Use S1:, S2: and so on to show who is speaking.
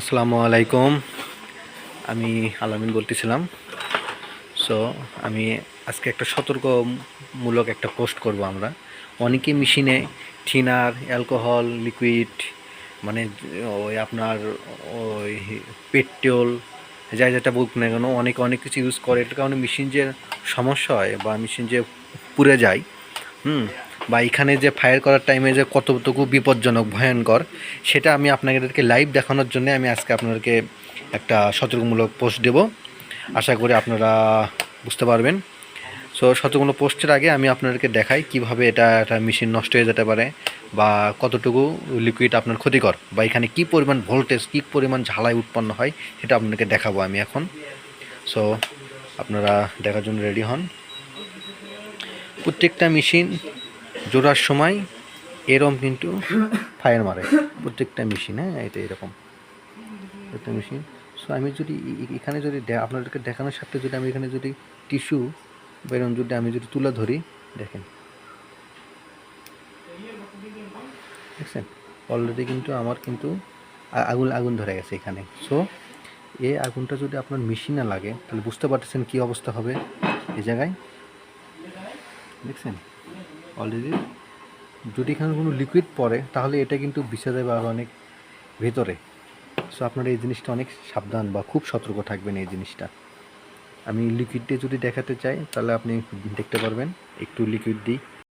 S1: আসসালামু আলাইকুম। আমি আলামিন বলতেছিলাম। সো আমি আজকে একটা সতর্কমূলক একটা পোস্ট করব আমরা। অনেকে মেশিনে থিনার, অ্যালকোহল, লিকুইড মানে ওই আপনার ওই পেট্রোল, যা যেটা বলুক না কেন, অনেকে অনেক কিছু ইউজ করে। এটার কারণে মেশিন যে সমস্যা হয় বা মেশিন যে পুড়ে যায়, হুম বা এখানে যে ফায়ার করার টাইমে যে কতটুকু বিপজ্জনক, ভয়ঙ্কর, সেটা আমি আপনাদেরকে লাইভ দেখানোর জন্য আমি আজকে আপনাদেরকে একটা সতর্কমূলক পোস্ট দেব। আশা করি আপনারা বুঝতে পারবেন। সো সতর্কমূলক পোস্টের আগে আমি আপনাদেরকে দেখাই কীভাবে এটা একটা মেশিন নষ্ট হয়ে যেতে পারে বা কতটুকু লিকুইড আপনার ক্ষতিকর বা এখানে কি পরিমাণ ভোল্টেজ কী পরিমাণ ঝালাই উৎপন্ন হয় সেটা আপনাদেরকে দেখাবো আমি এখন। সো আপনারা দেখার জন্য রেডি হন। প্রত্যেকটা মেশিন জোড়ার সময় এরম কিন্তু ফায়ার মারে। প্রত্যেকটা মেশিন হ্যাঁ এটা এরকম। প্রত্যেকটা মেশিন সো আমি যদি এখানে যদি আপনাদেরকে দেখানোর সাথে যদি আমি এখানে যদি টিস্যু বা যদি আমি যদি তুলে ধরি, দেখেন। দেখছেন? অলরেডি কিন্তু আমার কিন্তু আগুন আগুন ধরে গেছে এখানে। সো এই আগুনটা যদি আপনার মেশিনে লাগে, তাহলে বুঝতে পারতেছেন কি অবস্থা হবে এই জায়গায়। দেখছেন? অলরেডি যদি এখানে কোনো লিকুইড পড়ে, তাহলে এটা কিন্তু বিষে দেবে আর অনেক ভেতরে। সো আপনারা এই জিনিসটা অনেক সাবধান বা খুব সতর্ক থাকবেন এই জিনিসটা। আমি লিকুইড দিয়ে যদি দেখাতে চাই, তাহলে আপনি দেখতে পারবেন। একটু লিকুইড দিই।